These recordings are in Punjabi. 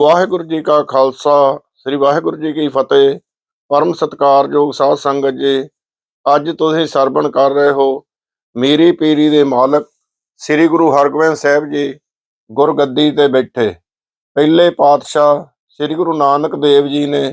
ਵਾਹਿਗੁਰੂ ਜੀ ਕਾ ਖਾਲਸਾ, ਸ੍ਰੀ ਵਾਹਿਗੁਰੂ ਜੀ ਕੀ ਫਤਿਹ। ਪਰਮ ਸਤਿਕਾਰਯੋਗ ਸਾਧ ਸੰਗਤ ਜੀ, ਅੱਜ ਤੁਸੀਂ ਸਰਵਣ ਕਰ ਰਹੇ ਹੋ ਮੇਰੀ ਪੀਰੀ ਦੇ ਮਾਲਕ ਸ੍ਰੀ ਗੁਰੂ ਹਰਗੋਬਿੰਦ ਸਾਹਿਬ ਜੀ ਗੁਰਗੱਦੀ ਤੇ ਬੈਠੇ। ਪਹਿਲੇ ਪਾਤਸ਼ਾਹ ਸ੍ਰੀ ਗੁਰੂ ਨਾਨਕ ਦੇਵ ਜੀ ਨੇ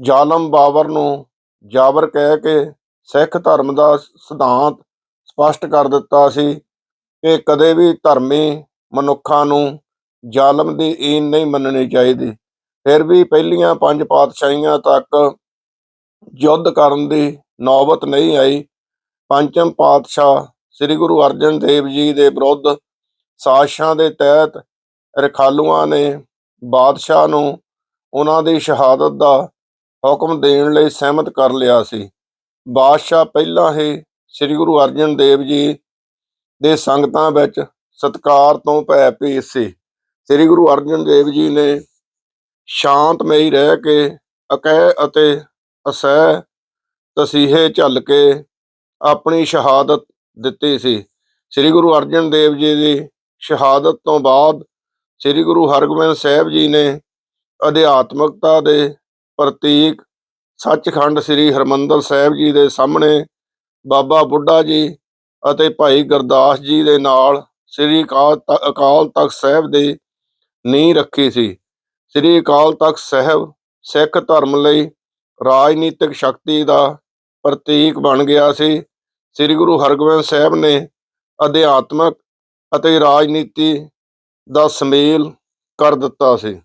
ਜ਼ਾਲਮ ਬਾਬਰ ਨੂੰ ਜਾਬਰ ਕਹਿ ਕੇ ਸਿੱਖ ਧਰਮ ਦਾ ਸਿਧਾਂਤ ਸਪਸ਼ਟ ਕਰ ਦਿੱਤਾ ਸੀ ਕਿ ਕਦੇ ਵੀ ਧਰਮੀ ਮਨੁੱਖਾਂ ਨੂੰ ਜ਼ਾਲਮ ਦੀ ਈਨ ਨਹੀਂ ਮੰਨਣੀ ਚਾਹੀਦੀ। ਫਿਰ ਵੀ ਪਹਿਲੀਆਂ ਪੰਜ ਪਾਤਸ਼ਾਹੀਆਂ ਤੱਕ ਯੁੱਧ ਕਰਨ ਦੀ ਨੌਬਤ ਨਹੀਂ ਆਈ। ਪੰਚਮ ਪਾਤਸ਼ਾਹ ਸ੍ਰੀ ਗੁਰੂ ਅਰਜਨ ਦੇਵ ਜੀ ਦੇ ਵਿਰੁੱਧ ਸਾਸ਼ਾਂ ਦੇ ਤਹਿਤ ਰਖਾਲੂਆਂ ਨੇ ਬਾਦਸ਼ਾਹ ਨੂੰ ਉਹਨਾਂ ਦੀ ਸ਼ਹਾਦਤ ਦਾ ਹੁਕਮ ਦੇਣ ਲਈ ਸਹਿਮਤ ਕਰ ਲਿਆ ਸੀ। ਬਾਦਸ਼ਾਹ ਪਹਿਲਾਂ ਹੀ ਸ੍ਰੀ ਗੁਰੂ ਅਰਜਨ ਦੇਵ ਜੀ ਦੇ ਸੰਗਤਾਂ ਵਿੱਚ ਸਤਕਾਰ ਤੋਂ ਭੈ ਭੀਤ ਸੀ। ਸ੍ਰੀ ਗੁਰੂ ਅਰਜਨ ਦੇਵ ਜੀ ਨੇ ਸ਼ਾਂਤਮਈ ਰਹਿ ਕੇ ਅਕਹਿ ਅਤੇ ਅਸਹਿ ਤਸੀਹੇ ਝੱਲ ਕੇ ਆਪਣੀ ਸ਼ਹਾਦਤ ਦਿੱਤੀ ਸੀ। ਸ੍ਰੀ ਗੁਰੂ ਅਰਜਨ ਦੇਵ ਜੀ ਦੀ ਸ਼ਹਾਦਤ ਤੋਂ ਬਾਅਦ ਸ੍ਰੀ ਗੁਰੂ ਹਰਗੋਬਿੰਦ ਸਾਹਿਬ ਜੀ ਨੇ ਅਧਿਆਤਮਕਤਾ ਦੇ ਪ੍ਰਤੀਕ ਸੱਚਖੰਡ ਸ੍ਰੀ ਹਰਮੰਦਰ ਸਾਹਿਬ ਜੀ ਦੇ ਸਾਹਮਣੇ ਬਾਬਾ ਬੁੱਢਾ ਜੀ ਅਤੇ ਭਾਈ ਗੁਰਦਾਸ ਜੀ ਦੇ ਨਾਲ ਸ੍ਰੀ ਅਕਾਲ ਤ- ਅਕਾਲ ਤਖਤ ਸਾਹਿਬ ਦੀ ਨੀਂਹ ਰੱਖੀ ਸੀ। ਸ੍ਰੀ ਅਕਾਲ ਤਖਤ ਸਾਹਿਬ ਸਿੱਖ ਧਰਮ ਲਈ ਰਾਜਨੀਤਿਕ ਸ਼ਕਤੀ ਦਾ ਪ੍ਰਤੀਕ ਬਣ ਗਿਆ ਸੀ। ਸ੍ਰੀ ਗੁਰੂ ਹਰਗੋਬਿੰਦ ਸਾਹਿਬ ਨੇ ਅਧਿਆਤਮਕ ਅਤੇ ਰਾਜਨੀਤੀ ਦਾ ਸਮੇਲ ਕਰ ਦਿੱਤਾ ਸੀ।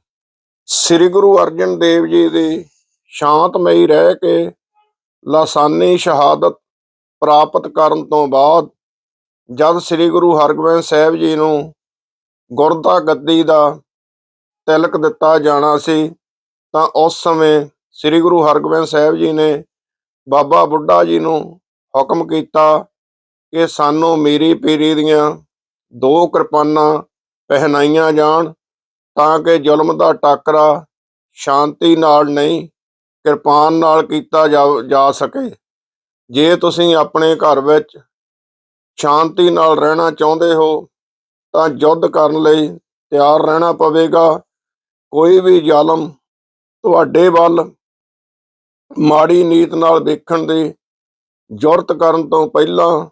ਸ੍ਰੀ ਗੁਰੂ ਅਰਜਨ ਦੇਵ ਜੀ ਦੀ ਸ਼ਾਂਤਮਈ ਰਹਿ ਕੇ ਲਾਸਾਨੀ ਸ਼ਹਾਦਤ ਪ੍ਰਾਪਤ ਕਰਨ ਤੋਂ ਬਾਅਦ ਜਦ ਸ੍ਰੀ ਗੁਰੂ ਹਰਗੋਬਿੰਦ ਸਾਹਿਬ ਜੀ ਨੂੰ ਗੁਰਦਾ ਗੱਦੀ ਦਾ ਤਿਲਕ ਦਿੱਤਾ ਜਾਣਾ ਸੀ, ਤਾਂ ਉਸ ਸਮੇਂ ਸ੍ਰੀ ਗੁਰੂ ਹਰਗੋਬਿੰਦ ਸਾਹਿਬ ਜੀ ਨੇ ਬਾਬਾ ਬੁੱਢਾ ਜੀ ਨੂੰ ਹੁਕਮ ਕੀਤਾ ਕਿ ਸਾਨੂੰ ਮੀਰੀ ਪੀਰੀ ਦੀਆਂ ਦੋ ਕਿਰਪਾਨਾਂ ਪਹਿਨਾਈਆਂ ਜਾਣ, ਤਾਂ ਕਿ ਜ਼ੁਲਮ ਦਾ ਟਾਕਰਾ ਸ਼ਾਂਤੀ ਨਾਲ ਨਹੀਂ, ਕਿਰਪਾਨ ਨਾਲ ਕੀਤਾ ਜਾ- ਜਾ ਸਕੇ। ਜੇ ਤੁਸੀਂ ਆਪਣੇ ਘਰ ਵਿੱਚ ਸ਼ਾਂਤੀ ਨਾਲ ਰਹਿਣਾ ਚਾਹੁੰਦੇ ਹੋ, ਤਾਂ ਯੁੱਧ ਕਰਨ ਲਈ ਤਿਆਰ ਰਹਿਣਾ ਪਵੇਗਾ। ਕੋਈ ਵੀ ਜ਼ਾਲਮ ਤੁਹਾਡੇ ਵੱਲ ਮਾੜੀ ਨੀਤ ਨਾਲ ਵੇਖਣ ਦੀ ਜੁਰਤ ਕਰਨ ਤੋਂ ਪਹਿਲਾਂ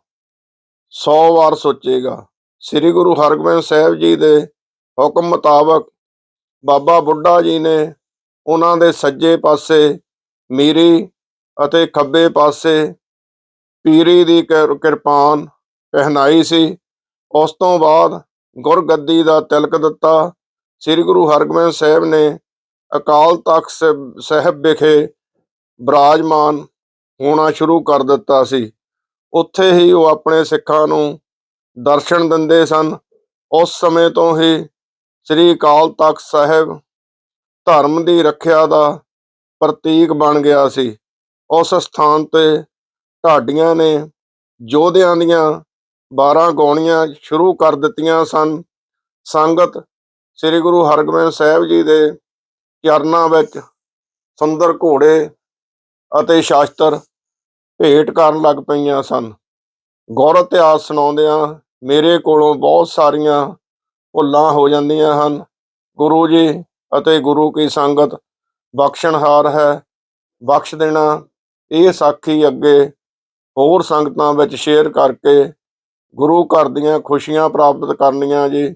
100 ਵਾਰ ਸੋਚੇਗਾ। ਸ੍ਰੀ ਗੁਰੂ ਹਰਗੋਬਿੰਦ ਸਾਹਿਬ ਜੀ ਦੇ ਹੁਕਮ ਮੁਤਾਬਕ ਬਾਬਾ ਬੁੱਢਾ ਜੀ ਨੇ ਉਹਨਾਂ ਦੇ ਸੱਜੇ ਪਾਸੇ ਮੀਰੀ ਅਤੇ ਖੱਬੇ ਪਾਸੇ ਪੀਰੀ ਦੀ ਕਿਰ- ਕਿਰਪਾਨ ਪਹਿਨਾਈ ਸੀ। ਉਸ ਤੋਂ ਬਾਅਦ ਗੁਰਗੱਦੀ ਦਾ ਤਿਲਕ ਦਿੱਤਾ ਸ੍ਰੀ ਗੁਰੂ ਹਰਗੋਬਿੰਦ ਸਾਹਿਬ ਨੇ ਅਕਾਲ ਤਖਤ ਸਾਹਿਬ- ਸਾਹਿਬ ਵਿਖੇ ਬਰਾਜਮਾਨ ਹੋਣਾ ਸ਼ੁਰੂ ਕਰ ਦਿੱਤਾ ਸੀ। ਉੱਥੇ ਹੀ ਉਹ ਆਪਣੇ ਸਿੱਖਾਂ ਨੂੰ ਦਰਸ਼ਨ ਦਿੰਦੇ ਸਨ। ਉਸ ਸਮੇਂ ਤੋਂ ਹੀ ਸ੍ਰੀ ਅਕਾਲ ਤਖਤ ਸਾਹਿਬ ਧਰਮ ਦੀ ਰੱਖਿਆ ਦਾ ਪ੍ਰਤੀਕ ਬਣ ਗਿਆ ਸੀ। ਉਸ ਸਥਾਨ ਤੇ ਢਾਡੀਆਂ ਨੇ ਯੋਧਿਆਂ ਦੀਆਂ 12 ਗੌਣੀਆਂ ਸ਼ੁਰੂ ਕਰ ਦਿੱਤੀਆਂ ਸਨ। ਸੰਗਤ ਸ੍ਰੀ ਗੁਰੂ ਹਰਗੋਬਿੰਦ ਸਾਹਿਬ ਜੀ ਦੇ ਚਰਨਾਂ ਵਿੱਚ ਸੁੰਦਰ ਘੋੜੇ ਅਤੇ ਸ਼ਾਸਤਰ ਭੇਟ ਕਰਨ ਲੱਗ ਪਈਆਂ ਸਨ। ਗੌਰ ਇਤਿਹਾਸ ਸੁਣਾਉਂਦਿਆਂ ਮੇਰੇ ਕੋਲੋਂ ਬਹੁਤ ਸਾਰੀਆਂ ਭੁੱਲਾਂ ਹੋ ਜਾਂਦੀਆਂ ਹਨ। ਗੁਰੂ ਜੀ ਅਤੇ ਗੁਰੂ ਕੀ ਸੰਗਤ ਬਖਸ਼ਣਹਾਰ ਹੈ। ਬਖਸ਼ ਦੇਣਾ ਇਹ ਸਾਖੀ ਅੱਗੇ ਹੋਰ ਸੰਗਤਾਂ ਵਿੱਚ ਸ਼ੇਅਰ ਕਰਕੇ ਗੁਰੂ ਘਰ ਦੀਆਂ ਖੁਸ਼ੀਆਂ ਪ੍ਰਾਪਤ ਕਰਨੀਆਂ ਜੀ।